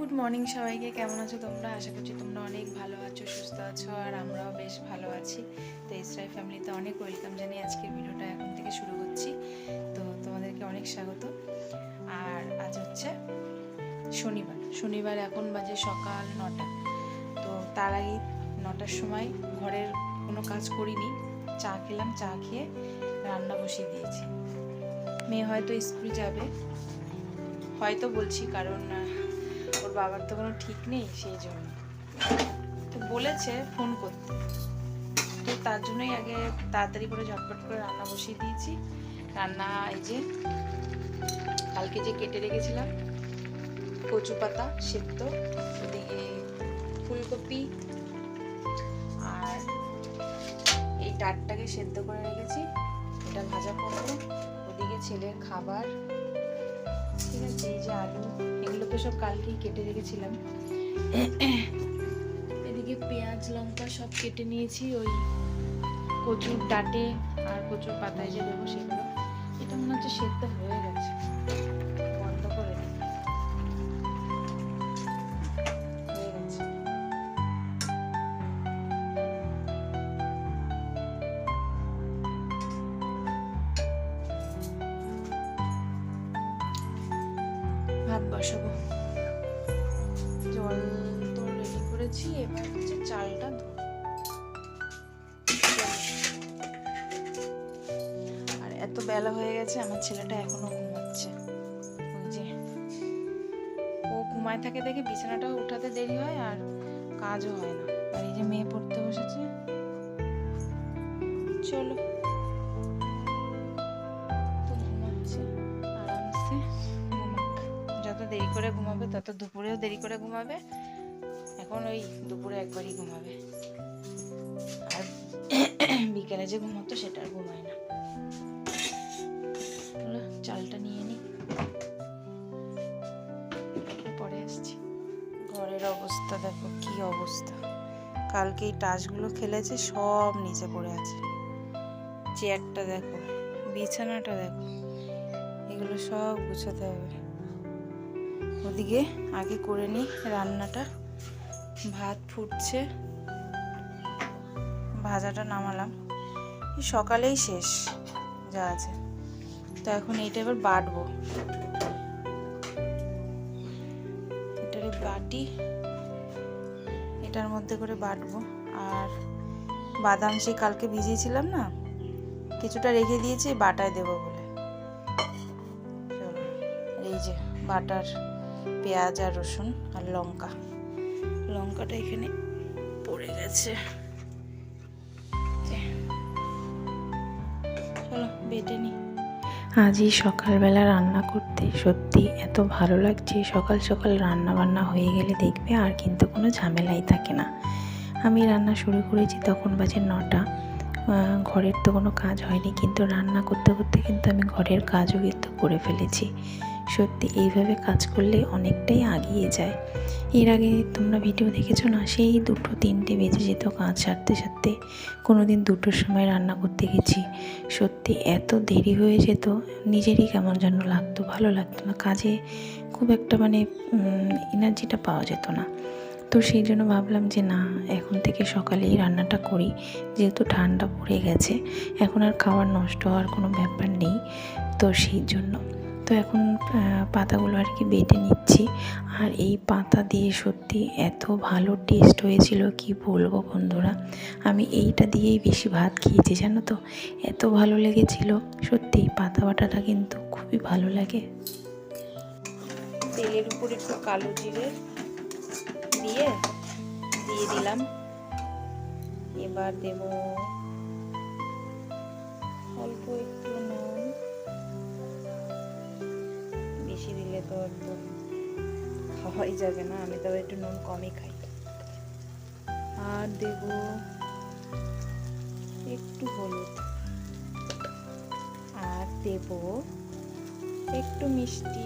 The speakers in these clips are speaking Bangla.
গুড মর্নিং সবাইকে, কেমন আছো তোমরা? আশা করছি তোমরা অনেক ভালো আছো, সুস্থ আছো, আর আমরাও বেশ ভালো আছি। তো ইসরাই ফ্যামিলিতে অনেক ওয়েলকাম জানিয়ে আজকের ভিডিওটা এখন থেকে শুরু করছি। তো তোমাদেরকে অনেক স্বাগত। আর আজ হচ্ছে শনিবার। শনিবার এখন বাজে সকাল নটা। তো তার আগে নটার সময় ঘরের কোনো কাজ করিনি। চা খেলাম, চা খেয়ে রান্না বসিয়ে দিয়েছি। মেয়ে হয়তো স্কুল যাবে। হয়তো বলছি, কারণ বাবার তো কোনো ঠিক নেই সেই জন্য। তো বলেছে ফোন করতে। তো তার জন্যই আগে তাড়াতাড়ি করে ঝটপট করে রান্না বসিয়ে দিয়েছি। রান্না এই যে কালকে যে কেটে রেখেছিলাম, কচু পাতা সেদ্ধ, ওদিকে ফুলকপি, আর এই ডাটটাকে সেদ্ধ করে রেখেছি। এটা ভাজা করব। ওদিকে ছেলের খাবার ঠিক আছে, এই যে আলু তো সব কালকেই কেটে রেখেছিলাম। এদিকে পেঁয়াজ, লঙ্কা সব কেটে নিয়েছি, ওই কচুর ডাটে আর কচুর পাতায় যে দেবো সেগুলো। এটা মনে হচ্ছে সেদ্ধ হয়ে গেছে। ভাত বসাবো। জল তো রেডি করেছি, এবার হচ্ছে চালটা আর এত বেলা হয়ে গেছে, আমার ছেলেটা এখনও ঘুমাচ্ছে। ওই যে, ও ঘুমায় থাকে দেখে বিছানাটাও উঠাতে দেরি হয় আর কাজও হয় না। আর এই যে মেয়ে পড়তে বসেছে। চলো। করে ঘুমাবে, তত দুপুরেও দেরি করে ঘুমাবে। এখন ওই দুপুরে একবারই ঘুমাবে। আর বিকেলে যে ঘুমাতো সেটা আর ঘুমায় না। চালটা নিয়ে নি। পরে আসছি। ঘরের অবস্থা দেখো, কি অবস্থা। কালকে এই টাচগুলো খেলেছে, সব নিচে পড়ে আছে। চেয়ারটা দেখো, বিছানাটা দেখো, এগুলো সব গুছাতে হবে। ওদিকে আগে করে নিই, রান্নাটা। ভাত ফুটছে। ভাজাটা নামালাম। সকালেই শেষ, যা আছে। তো এখন এইটা এবার বাটবো। এটারে বাটি, এটার মধ্যে করে বাটবো। আর বাদাম সেই কালকে ভিজিয়েছিলাম না, কিছুটা রেখে দিয়েছি, বাটায় দেবো বলে। এই যে বাটার পেঁয়াজ আর রসুন আর লঙ্কা। লঙ্কাটা এখানে পড়ে গেছে। চলো, বেটে নি। আজ এই সকালবেলা রান্না করতে সত্যি এত ভালো লাগছে, সকাল সকাল রান্না বান্না হয়ে গেলে দেখবে আর কিন্তু কোনো ঝামেলাই থাকে না। আমি রান্না শুরু করেছি তখন বাজে নটা। ঘরের তো কোনো কাজ হয়নি, কিন্তু রান্না করতে করতে কিন্তু আমি ঘরের কাজও কিন্তু করে ফেলেছি। সত্যি এইভাবে কাজ করলে অনেকটাই আগিয়ে যায়। এর আগে তোমরা ভিডিও দেখেছ না? সেই দুটো তিনটে বেজে যেত কাজ সারতে সারতে। কোনো দিন দুটোর সময় রান্না করতে গেছি। সত্যি এত দেরি হয়ে যেত, নিজেরই কেমন যেন লাগতো, ভালো লাগতো না। কাজে খুব একটা মানে এনার্জিটা পাওয়া যেত না। তো সেই জন্য ভাবলাম যে না, এখন থেকে সকালেই রান্নাটা করি। যেহেতু ঠান্ডা পড়ে গেছে, এখন আর খাবার নষ্ট হওয়ার কোনো ব্যাপার নেই। তো সেই জন্য। তো এখন পাতাগুলো আর কি বেটে নিচ্ছি। আর এই পাতা দিয়ে সত্যি এত ভালো টেস্ট হয়েছিল, কি বলব বন্ধুরা? আমি এইটা দিয়েই বেশি ভাত খেয়েছি, জানো তো? এত ভালো লেগেছিল। সত্যি পাতা বাটাটা কিন্তু খুবই ভালো লাগে। তেলের উপর একটু কালো জিরে দিয়ে দিয়ে দিলাম। এবার দেব অল্প একটু দিলে তো একটু খাওয়াই যাবে না, আমি তবে একটু নুন কমই খাই। আর দেব একটু হলুদ। আর দেব একটু মিষ্টি।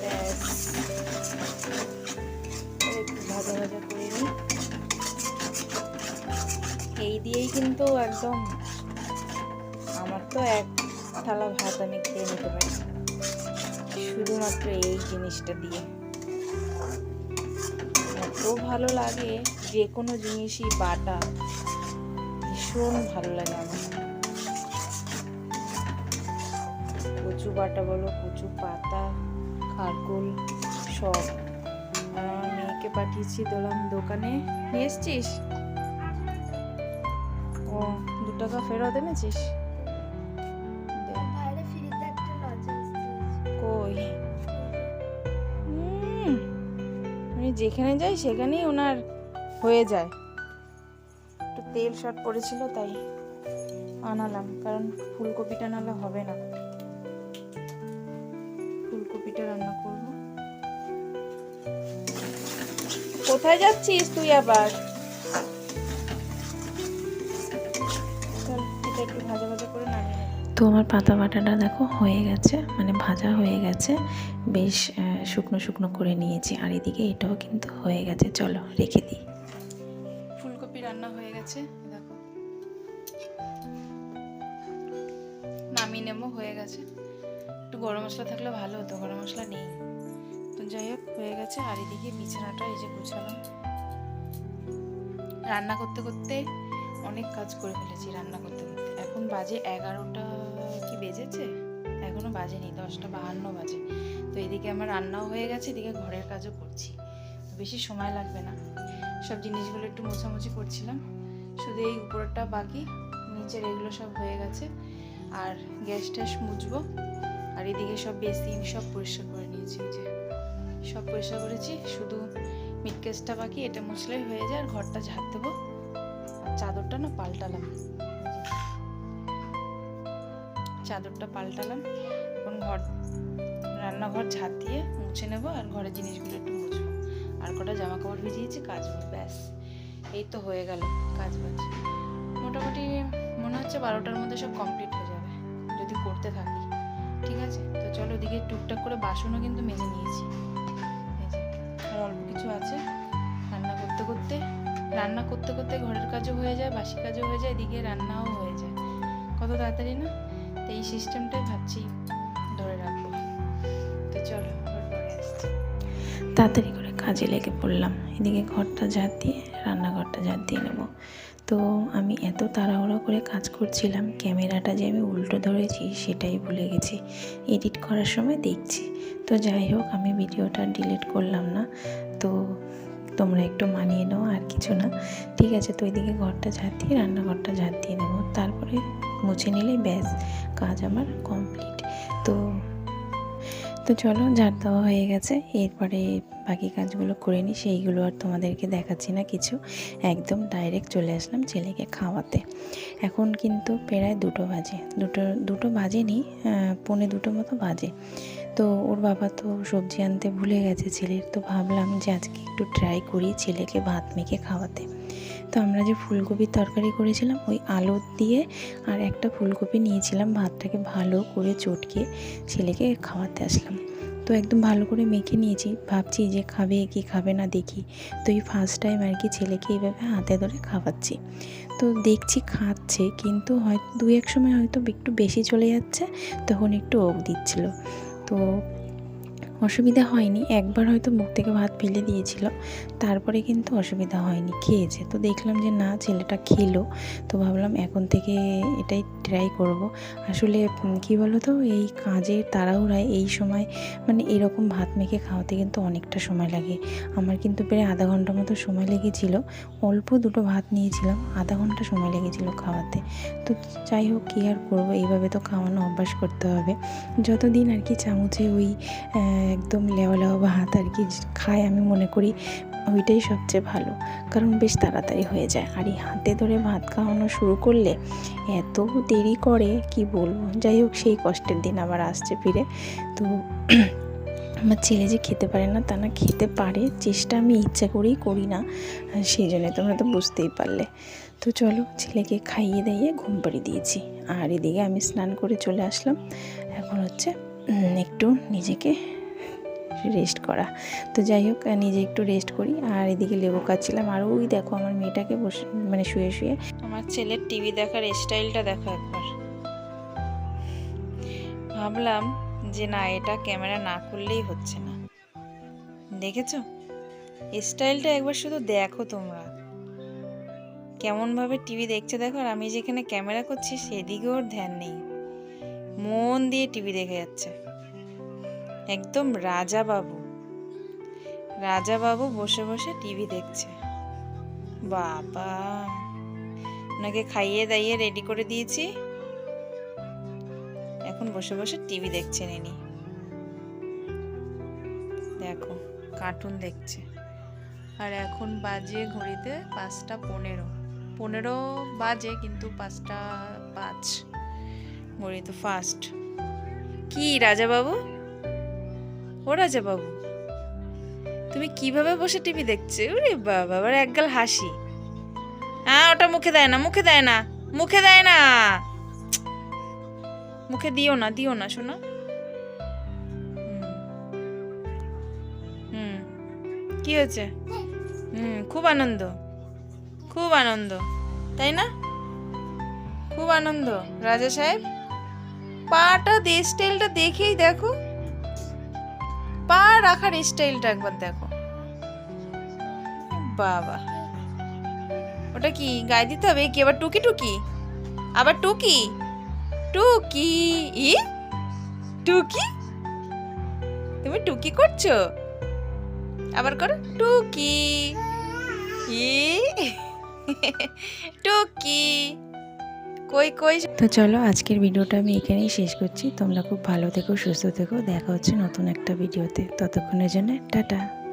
ব্যাস। একটু ভাজা ভাজা করে নিই। এই দিয়েই কিন্তু একদম আমার তো এক থালা ভাত আমি খেয়ে নিতে পারি শুধুমাত্র এই জিনিসটা দিয়ে। এত ভালো লাগে, যে কোনো জিনিসই বাটা ভীষণ ভালো লাগে আমার। কচু বাটা বলো, কচু পাতা খারকুল সব। আমার মেয়েকে পাঠিয়েছি দোলাম দোকানে। নিয়ে এসছিস? ও, দু টাকা ফেরত এনেছিস? আমি যেখানে যাই সেখানেই ওনার হয়ে যায়। একটু তেল শর্ট পড়েছিল, তাই আনালাম, কারণ ফুলকপিটা নালে হবে না। ফুলকপিটা রান্না করব। কোথায় যাচ্ছিস তুই আবার? একটু ভাজা ভাজা করে তো আমার পাতা বাটাটা দেখো হয়ে গেছে মানে ভাজা হয়ে গেছে। বেশ শুকনো শুকনো করে নিয়েছি। আর এদিকে এটাও কিন্তু হয়ে গেছে। চলো, রেখে দিই। ফুলকপি রান্না হয়ে গেছে দেখো। নামিয়ে নেব, হয়ে গেছে। একটু গরম মশলা থাকলে ভালো হতো, গরম মশলা নেই। তো যাই হোক, হয়ে গেছে। আর এদিকে বিছানাটা এই যে গুছালাম। রান্না করতে করতে অনেক কাজ করে ফেলেছি রান্না করতে করতে। এখন বাজে এগারোটা কি বেজেছে? এখনও বাজেনি, দশটা বাহান্ন বাজে। তো এদিকে আমার রান্নাও হয়ে গেছে, এদিকে ঘরের কাজও করছি। বেশি সময় লাগবে না। সব জিনিসগুলো একটু মোছামুছি করছিলাম। শুধু এই উপরটা বাকি, নিচের এগুলো সব হয়ে গেছে। আর গ্যাস ট্যাস মুছবো। আর এদিকে সব বেসিন সব পরিষ্কার করে নিয়েছি যে। সব পরিষ্কার করেছি, শুধু মিট কেসটা বাকি, এটা মুছলেই হয়ে যায়, আর ঘরটা ঝাড় দেবো। চাদরটা না পাল্টালাম। চাদরটা পাল্টালাম, এখন ঘর রান্নাঘর ঝাড় দিয়ে মুছে নেব আর ঘরের জিনিসগুলো একটু মুছবো। আর কটা জামা কাপড় ভিজিয়েছি কাচবো ব্যাস। এই তো হয়ে গেল কাজ বাজ। মোটামুটি মনে হচ্ছে বারোটার মধ্যে সব কমপ্লিট হয়ে যাবে, যদি করতে থাকি। ঠিক আছে? তো চলো ওদিকে টুকটাক করে বাসনও কিন্তু মেজে নিয়েছি। আর অল্প কিছু আছে। রান্না করতে করতে, রান্না করতে করতে ঘরের কাজও হয়ে যায়, বাসি কাজও হয়ে যায়, এদিকে রান্নাও হয়ে যায়। কত তাড়াতাড়ি না? তো এই সিস্টেমটাই ভাবছি ধরে রাখব। চলো তাড়াতাড়ি করে কাজে লেগে পড়লাম। এদিকে ঘরটা ঝাড় দিয়ে, রান্নাঘরটা ঝাড় দিয়ে নেব। তো আমি এত তাড়াহুড়ো করে কাজ করছিলাম, ক্যামেরাটা যে আমি উল্টো ধরেছি সেটাই ভুলে গেছি। এডিট করার সময় দেখছি। তো যাই হোক, আমি ভিডিওটা ডিলিট করলাম না। তো তোমরা একটু মানিয়ে নাও, আর কিছু না। ঠিক আছে, তো এদিকে ঘরটা ঝাড় দিয়ে, রান্নাঘরটা ঝাড় দিয়ে নেব। তারপরে মুছে নিলে ব্যাস, কাজ আমার কমপ্লিট। তো তো চলো ঝাড় দেওয়া হয়ে গেছে। এরপরে বাকি কাজগুলো করে নিই সেইগুলো আর তোমাদেরকে দেখাচ্ছি না কিছু। একদম ডাইরেক্ট চলে আসলাম ছেলেকে খাওয়াতে। এখন কিন্তু প্রায় দুটো বাজে। দুটো দুটো বাজেনি আহ, পৌনে দুটো মতো বাজে। তো ওর বাবা তো সবজি আনতে ভুলে গেছে ছেলের। তো ভাবলাম যে আজকে একটু ট্রাই করি ছেলেকে ভাত মেখে খাওয়াতে। তো আমরা যে ফুলকপির তরকারি করেছিলাম, ওই আলু দিয়ে আর একটা ফুলকপি নিয়েছিলাম, ভাতটাকে ভালো করে চটকে ছেলেকে খাওয়াতে আসলাম। তো একদম ভালো করে মেখে নিয়েছি, ভাবছি যে খাবে কি খাবে না দেখি। তো এই ফার্স্ট টাইম আর কি ছেলেকে এইভাবে হাতে ধরে খাওয়াচ্ছি। তো দেখছি খাচ্ছে, কিন্তু হয়তো দু এক সময় হয়তো একটু বেশি চলে যাচ্ছে, তখন একটু ওক দিচ্ছিল। তো অসুবিধা হয়নি। একবার হয়তো মুখ থেকে ভাত ফেলে দিয়েছিল, তারপরে কিন্তু অসুবিধা হয়নি, খেয়েছে। তো দেখলাম যে না, ছেলেটা খেলো। তো ভাবলাম এখন থেকে এটাই ট্রাই করব। আসলে কী বলো তো এই কাজের তাড়াহুড়ায় এই সময় মানে এরকম ভাত মেখে খাওয়াতে কিন্তু অনেকটা সময় লাগে। আমার কিন্তু প্রায় আধা ঘণ্টা মতো সময় লেগেছিল। অল্প দুটো ভাত নিয়েছিলাম, আধা ঘণ্টা সময় লেগেছিল খাওয়াতে। তো যাই হোক, কী আর করব? এইভাবে তো খাওয়ানো অভ্যাস করতে হবে। যতদিন আর কি চামচে ওই একদম লেওয়া লেওয়া ভাত আর কি খায় আমি মনে করি ওইটাই সবচেয়ে ভালো। কারণ বেশ তাড়াতাড়ি হয়ে যায়। আর এই হাতে ধরে ভাত খাওয়ানো শুরু করলে এত দেরি করে, কি বলব? যাই হোক, সেই কষ্টের দিন আবার আসছে ফিরে। তো আমার ছেলে যে খেতে পারে না, তা না খেতে পারে। চেষ্টা আমি ইচ্ছা করেই করি না। সেই জন্য তোমরা তো বুঝতেই পারলে। তো চলো, ছেলেকে খাইয়ে দাইয়ে ঘুম পাড়িয়ে দিয়েছি। আর এদিকে আমি স্নান করে চলে আসলাম। এখন হচ্ছে একটু নিজেকে রেস্ট করা। তো যাই হোক নিজে একটু রেস্ট করি। আর এদিকে লেবু কাটছিলাম আর ওই দেখো আমার মেয়েটাকে বসে মানে শুয়ে শুয়ে। আমার ছেলের টিভি দেখার স্টাইলটা দেখো একবার। ভাবলাম যে না, এটা ক্যামেরা না করলেই হচ্ছে না। দেখেছ? স্টাইলটা একবার শুধু দেখো তোমরা। কেমনভাবে টিভি দেখছে দেখো, আর আমি যেখানে ক্যামেরা করছি সেদিকে ওর ধ্যান নেই। মন দিয়ে টিভি দেখে যাচ্ছে। একদম রাজা বাবু রাজা বাবু বসে বসে টিভি দেখছে। বাবা, ওনাকে খাইয়ে দাইয়ে রেডি করে দিয়েছি। এখন বসে বসে টিভি দেখছেন ইনি। দেখো, কার্টুন দেখছে। আর এখন বাজে ঘড়িতে পাঁচটা পনেরো। পনেরো বাজে কিন্তু পাঁচটা পাঁচ। ঘড়ি তো ফাস্ট কি রাজা বাবু ও রাজা বাবু তুমি কীভাবে বসে টিভি দেখছ? ওরে বাবা, আবার একগাল হাসি। হ্যাঁ ওটা মুখে দেয় না, মুখে দেয় না, মুখে দেয় না। মুখে দিও না দিও না, শোনা। হুম কি হয়েছে? হুম, খুব আনন্দ খুব আনন্দ, তাই না? খুব আনন্দ, রাজা সাহেব। পাটা দিয়ে স্টাইলটা দেখেই দেখো। পা রাখার স্টাইলটা একবার দেখো। বাবা। ওটা কি? গায়ে দিতে হবে? কি আবার টুকি টুকি? আবার টুকি? টুকি? ই? টুকি? তুমি টুকি করছ? আবার করো, টুকি। ই? টুকি। কই কই? তো চলো, আজকের ভিডিওটা আমি এখানেই শেষ করছি। তোমরা খুব ভালো থেকো, সুস্থ থেকো। দেখা হচ্ছে নতুন একটা ভিডিওতে। ততক্ষণের জন্য, টাটা।